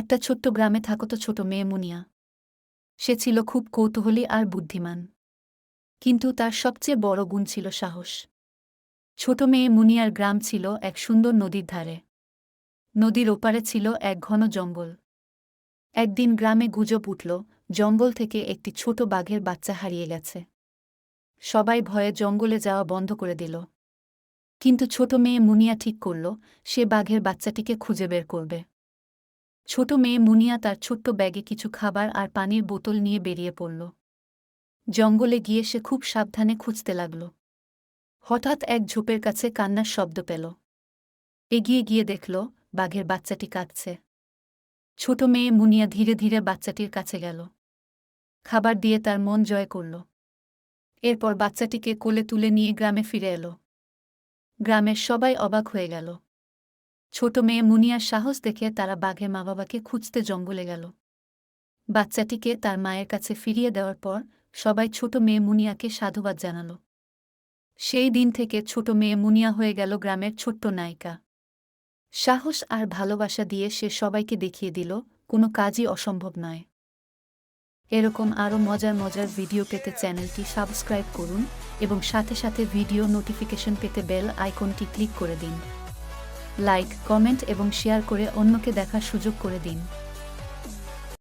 একটা ছোট্ট গ্রামে থাকত ছোট মেয়ে মুনিয়া। সে ছিল খুব কৌতূহলী আর বুদ্ধিমান। কিন্তু তার সবচেয়ে বড় গুণ ছিল সাহস। ছোট মেয়ে মুনিয়ার গ্রাম ছিল এক সুন্দর নদীর ধারে। নদীর ওপারে ছিল এক ঘন জঙ্গল। একদিন গ্রামে গুজব উঠল, জঙ্গল থেকে একটি ছোট বাঘের বাচ্চা হারিয়ে গেছে। সবাই ভয়ে জঙ্গলে যাওয়া বন্ধ করে দিল। কিন্তু ছোট মেয়ে মুনিয়া ঠিক করল, সে বাঘের বাচ্চাটিকে খুঁজে বের করবে। ছোট মেয়ে মুনিয়া তার ছোট্ট ব্যাগে কিছু খাবার আর পানির বোতল নিয়ে বেরিয়ে পড়ল। জঙ্গলে গিয়ে সে খুব সাবধানে খুঁজতে লাগল। হঠাৎ এক ঝোপের কাছে কান্নার শব্দ পেল। এগিয়ে গিয়ে দেখল, বাঘের বাচ্চাটি কাঁদছে। ছোট মেয়ে মুনিয়া ধীরে ধীরে বাচ্চাটির কাছে গেল। খাবার দিয়ে তার মন জয় করল। এরপর বাচ্চাটিকে কোলে তুলে নিয়ে গ্রামে ফিরে এলো। গ্রামের সবাই অবাক হয়ে গেল। ছোট মেয়ে মুনিয়ার সাহস দেখে তারা বাঘের মা বাবাকে খুঁজতে জঙ্গলে গেল। বাচ্চাটিকে তার মায়ের কাছে ফিরিয়ে দেওয়ার পর সবাই ছোট মেয়ে মুনিয়াকে সাধুবাদ জানাল। সেই দিন থেকে ছোট মেয়ে মুনিয়া হয়ে গেল গ্রামের ছোট্ট নায়িকা। সাহস আর ভালোবাসা দিয়ে সে সবাইকে দেখিয়ে দিল, কোনো কাজই অসম্ভব নয়। এরকম আরও মজার মজার ভিডিও পেতে চ্যানেলটি সাবস্ক্রাইব করুন এবং সাথে সাথে ভিডিও নোটিফিকেশন পেতে বেল আইকনটি ক্লিক করে দিন। লাইক কমেন্ট এবং শেয়ার করে অন্যকে দেখার সুযোগ করে দিন।